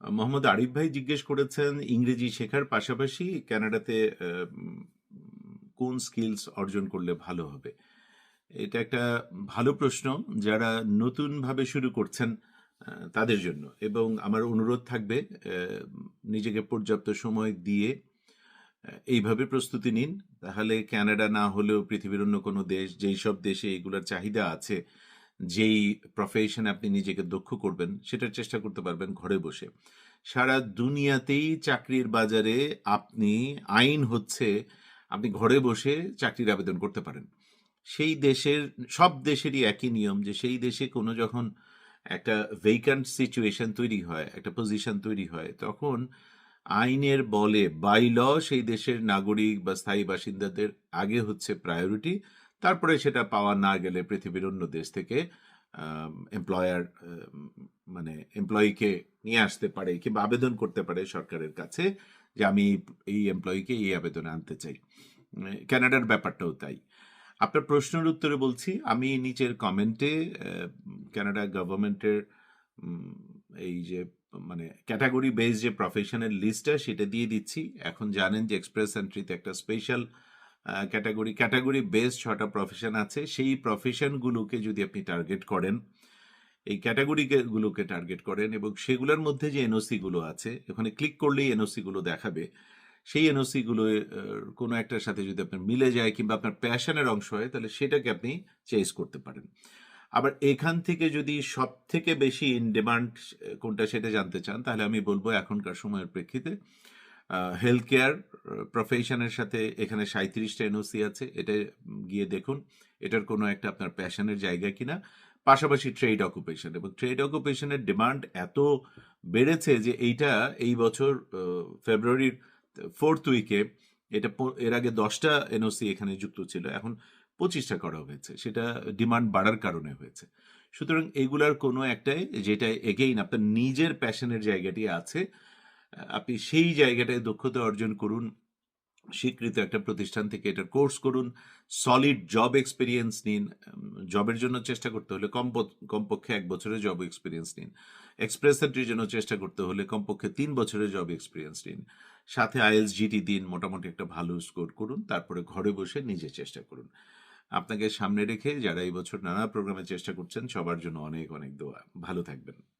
মোহাম্মদ আরিফ ভাই জিজ্ঞেস করেছেন ইংরেজি শেখার পাশাপাশি উম, কোন স্কিলস অর্জন করলে ভালো হবে? এটা একটা ভালো প্রশ্ন। যারা নতুনভাবে শুরু করছেন তাদের জন্য। এবং আমার অনুরোধ থাকবে নিজেকে পর্যাপ্ত সময় দিয়ে এইভাবে প্রস্তুতি নিন। তাহলে কানাডা না হলেও পৃথিবীর অন্য কোনো দেশ যেই সব দেশে এগুলোর চাহিদা আছে যেই প্রফেশনে আপনি নিজেকে দক্ষ করবেন, সেটার চেষ্টা করতে পারবেন ঘরে বসে। সারা দুনিয়াতেই চাকরির বাজারে আপনি, আইন হচ্ছে আপনি ঘরে বসে চাকরির আবেদন করতে পারেন। সেই দেশের, সব দেশেরই একই নিয়ম যে সেই দেশে কোনো যখন একটা ভেকান্ট সিচুয়েশন তৈরি হয়, একটা পজিশন তৈরি হয়, তখন আইনের বলে বাই ল সেই দেশের নাগরিক বা স্থায়ী বাসিন্দাদের আগে হচ্ছে প্রায়োরিটি তারপরে সেটা পাওয়া না গেলে পৃথিবীর অন্য দেশ থেকে এমপ্লয়ার মানে এমপ্লয়িকে নিয়ে আসতে পারে কিংবা আবেদন করতে পারে সরকারের কাছে যে আমি এই এমপ্লয়িকে এই আবেদনে আনতে চাই। উম, কানাডার ব্যাপারটাও তাই। আপনার প্রশ্নের উত্তরে বলছি আমি নিচের কমেন্টে কানাডা গভর্নমেন্টের এই যে মানে ক্যাটাগরি বেস যে প্রফেশনের লিস্টটা সেটা দিয়ে দিচ্ছি। এখন জানেন যে এক্সপ্রেস এন্ট্রিতে একটা স্পেশাল ক্যাটাগরি ক্যাটাগরি বেস ছটা প্রফেশন আছে। সেই প্রফেশনগুলোকে যদি আপনি টার্গেট করেন এই ক্যাটাগরিগুলোকে টার্গেট করেন এবং সেগুলোর মধ্যে যে এনওসি গুলো আছে ওখানে ক্লিক করলেই এনওসি গুলো দেখাবে। সেই এনওসি গুলো আহ, কোনো একটার সাথে যদি আপনার মিলে যায় কিংবা আপনার প্যাশনের অংশ হয় তাহলে সেটাকে আপনি চেস করতে পারেন। আবার এখান থেকে যদি সব থেকে বেশি ইন ডিমান্ড কোনটা সেটা জানতে চান তাহলে আমি বলব এখনকার সময়ের প্রেক্ষিতে হেলথ কেয়ার প্রফেশনের সাথে এখানে সাঁত্রিশটা এনওসি আছে, এটা গিয়ে দেখুন। এটার কোনো একটা আপনার প্যাশনের জায়গা কিনা। পাশাপাশি ট্রেড অকুপেশন এবং ট্রেড অকুপেশনের ডিমান্ড এত বেড়েছে যে এইটা এই বছর ফেব্রুয়ারির ফোর্থ উইকে এটা এর আগে দশটা এনওসি এখানে যুক্ত ছিল, এখন পঁচিশটা করা হয়েছে। সেটা ডিমান্ড বাড়ার কারণে হয়েছে। সুতরাং এগুলার কোনো একটাই, যেটা এগেইন আপনার নিজের প্যাশনের জায়গাটি আছে আপনি সেই জায়গাটায় দক্ষতা অর্জন করুন, স্বীকৃত একটা প্রতিষ্ঠান থেকে এটার কোর্স করুন সলিড জব এক্সপিরিয়েন্স নিন জবের জন্য চেষ্টা করতে হলে কম কমপক্ষে এক বছরের জব এক্সপিরিয়েন্স নিন এক্সপ্রেস এন্ট্রির জন্য চেষ্টা করতে হলে কমপক্ষে তিন বছরের জব এক্সপিরিয়েন্স নিন, সাথে আইএলস জিটি দিন, মোটামুটি একটা ভালো স্কোর করুন, তারপরে ঘরে বসে নিজে চেষ্টা করুন। আপনাকে সামনে রেখে যারা এই বছর নানা প্রোগ্রামে চেষ্টা করছেন, সবার জন্য অনেক অনেক দোয়া, ভালো থাকবেন।